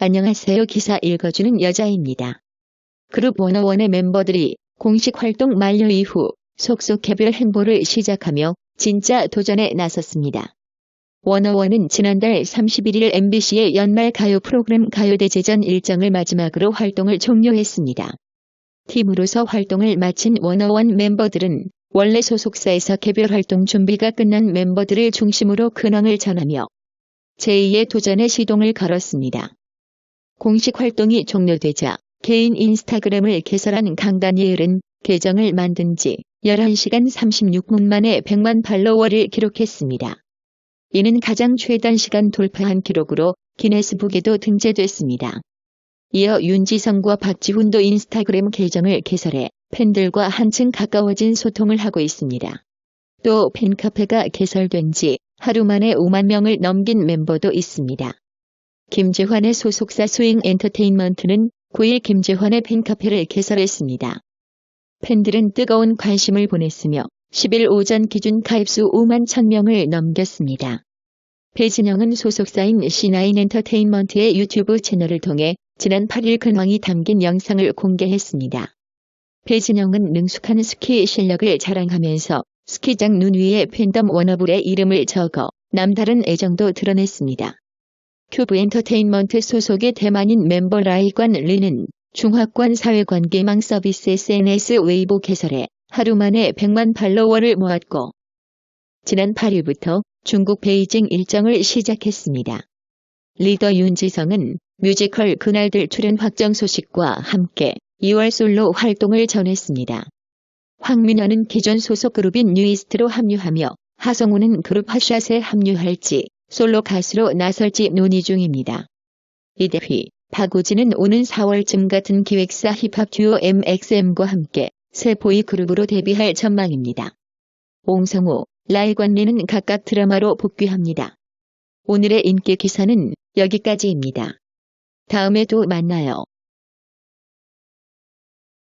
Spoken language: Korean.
안녕하세요 기사 읽어주는 여자입니다. 그룹 워너원의 멤버들이 공식 활동 만료 이후 속속 개별 행보를 시작하며 진짜 도전에 나섰습니다. 워너원은 지난달 31일 MBC의 연말 가요 프로그램 가요대제전 일정을 마지막으로 활동을 종료했습니다. 팀으로서 활동을 마친 워너원 멤버들은 원래 소속사에서 개별 활동 준비가 끝난 멤버들을 중심으로 근황을 전하며 제2의 도전에 시동을 걸었습니다. 공식 활동이 종료되자 개인 인스타그램을 개설한 강다니엘은 계정을 만든 지 11시간 36분 만에 100만 팔로워를 기록했습니다. 이는 가장 최단 시간 돌파한 기록으로 기네스북에도 등재됐습니다. 이어 윤지성과 박지훈도 인스타그램 계정을 개설해 팬들과 한층 가까워진 소통을 하고 있습니다. 또 팬카페가 개설된 지 하루 만에 5만 명을 넘긴 멤버도 있습니다. 김재환의 소속사 스윙 엔터테인먼트는 9일 김재환의 팬카페를 개설했습니다. 팬들은 뜨거운 관심을 보냈으며 10일 오전 기준 가입수 5만 1000명을 넘겼습니다. 배진영은 소속사인 C9 엔터테인먼트의 유튜브 채널을 통해 지난 8일 근황이 담긴 영상을 공개했습니다. 배진영은 능숙한 스키 실력을 자랑하면서 스키장 눈 위에 팬덤 워너블의 이름을 적어 남다른 애정도 드러냈습니다. 큐브 엔터테인먼트 소속의 대만인 멤버 라이관 리는 중화권 사회관계망 서비스 SNS 웨이보 개설에 하루 만에 100만 팔로워를 모았고 지난 8일부터 중국 베이징 일정을 시작했습니다. 리더 윤지성은 뮤지컬 그날들 출연 확정 소식과 함께 2월 솔로 활동을 전했습니다. 황민호는 기존 소속 그룹인 뉴이스트로 합류하며 하성우는 그룹 핫샷에 합류할지 솔로 가수로 나설지 논의 중입니다. 이대휘, 박우진은 오는 4월쯤 같은 기획사 힙합 듀오 MXM과 함께 새 보이 그룹으로 데뷔할 전망입니다. 옹성우, 라이관리는 각각 드라마로 복귀합니다. 오늘의 인기 기사는 여기까지입니다. 다음에 또 만나요.